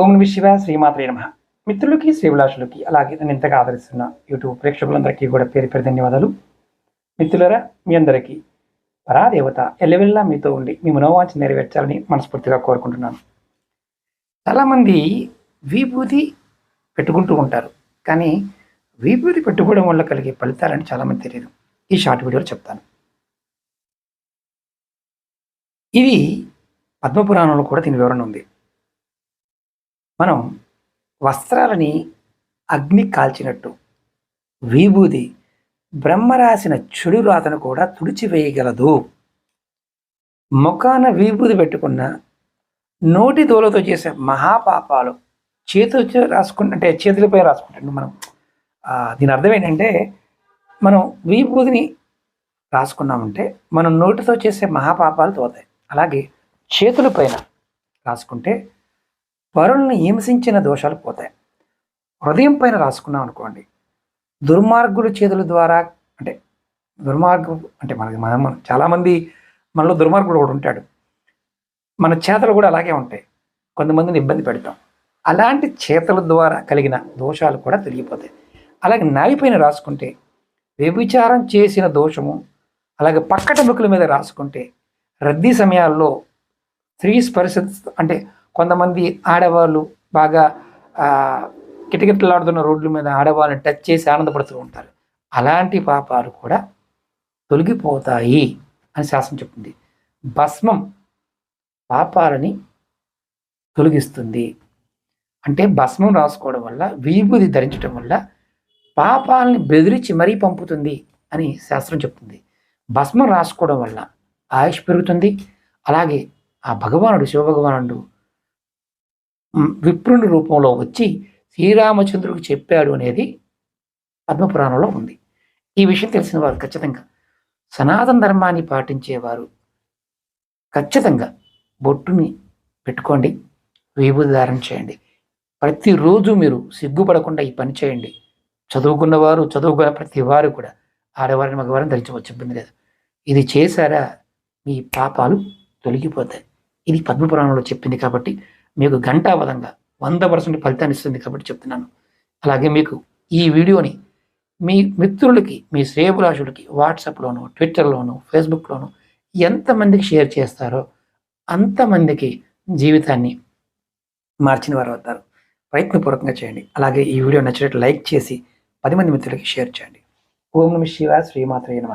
ఓం నమ శివ శ్రీమాత్రే నమ. మిత్రులకి శ్రీవిలాసులకి అలాగే నన్ను ఇంతగా ఆదరిస్తున్న యూట్యూబ్ ప్రేక్షకులందరికీ కూడా పేరు పేరు ధన్యవాదాలు. మిత్రులరా మీ అందరికీ పరాదేవత ఎల్లవెల్లా మీతో ఉండి మీ మనోవాంఛ నెరవేర్చాలని మనస్ఫూర్తిగా కోరుకుంటున్నాను. చాలామంది విభూతి పెట్టుకుంటూ ఉంటారు కానీ విభూతి పెట్టుకోవడం వల్ల కలిగే ఫలితాలని చాలామంది తెలియదు. ఈ షార్ట్ వీడియోలో చెప్తాను. ఇది పద్మపురాణంలో కూడా దీని వివరణ ఉంది. మనం వస్త్రాలని అగ్ని కాల్చినట్టు విభూది బ్రహ్మ రాసిన చెడు రాతను కూడా తుడిచివేయగలదు. ముఖాన విభూది పెట్టుకున్న నోటి దూలతో చేసే మహాపాపాలు చేతులతో రాసుకుంటే అంటే చేతులపై రాసుకుంటాం మనం దీని అర్థం ఏంటంటే మనం విభూతిని రాసుకున్నామంటే మనం నోటితో చేసే మహాపాపాలు తోతాయి. అలాగే చేతుల పైన రాసుకుంటే వరుణ్ణి హింసించిన దోషాలు పోతాయి. హృదయం పైన రాసుకున్నాం అనుకోండి దుర్మార్గుల చేతుల ద్వారా అంటే దుర్మార్గు అంటే మనకి మన చాలామంది మనలో దుర్మార్గుడు కూడా ఉంటాడు. మన చేతలు కూడా అలాగే ఉంటాయి. కొంతమందిని ఇబ్బంది పెడతాం. అలాంటి చేతల ద్వారా కలిగిన దోషాలు కూడా తొలగిపోతాయి. అలాగే నావి పైన రాసుకుంటే వ్యభిచారం చేసిన దోషము అలాగే పక్కట బుక్కుల మీద రాసుకుంటే రద్దీ సమయాల్లో స్త్రీ స్పర్శ అంటే కొంతమంది ఆడవాళ్ళు బాగా కిటకిటలాడుతున్న రోడ్ల మీద ఆడవాళ్ళని టచ్ చేసి ఆనందపడుతూ ఉంటారు. అలాంటి పాపాలు కూడా తొలగిపోతాయి అని శాస్త్రం చెప్తుంది. భస్మం పాపాలని తొలగిస్తుంది. అంటే భస్మం రాసుకోవడం వల్ల విభూది ధరించడం వల్ల పాపాలని బెదిరించి మరీ పంపుతుంది అని శాస్త్రం చెప్తుంది. భస్మం రాసుకోవడం వల్ల ఆయుష్ పెరుగుతుంది. అలాగే ఆ భగవానుడు శివభగవానుడు విప్రుని రూపంలో వచ్చి శ్రీరామచంద్రుడికి చెప్పాడు అనేది పద్మపురాణంలో ఉంది. ఈ విషయం తెలిసిన వారు ఖచ్చితంగా సనాతన ధర్మాన్ని పాటించేవారు ఖచ్చితంగా బొట్టుని పెట్టుకోండి విభూతి ధారణ చేయండి. ప్రతిరోజు మీరు సిగ్గుపడకుండా ఈ పని చేయండి. చదువుకున్నవారు చదువుకున్న ప్రతి వారు కూడా ఆడవారిని మగవారిని ధరించవచ్చు ఇబ్బంది లేదు. ఇది చేశారా మీ పాపాలు తొలగిపోతాయి. ఇది పద్మపురాణంలో చెప్పింది కాబట్టి మీకు గంటాపదంగా వంద పర్సెంట్ ఫలితాన్ని ఇస్తుంది కాబట్టి చెప్తున్నాను. అలాగే మీకు ఈ వీడియోని మీ మిత్రులకి మీ శ్రేయభిలాషులకి వాట్సాప్లోను ట్విట్టర్లోను ఫేస్బుక్లోను ఎంతమందికి షేర్ చేస్తారో అంతమందికి జీవితాన్ని మార్చిన వారు అవుతారు. ప్రయత్నపూర్వకంగా చేయండి. అలాగే ఈ వీడియో నచ్చినట్టు లైక్ చేసి పది మంది మిత్రులకి షేర్ చేయండి. ఓం నమ శివ శ్రీమాత్రే నమ.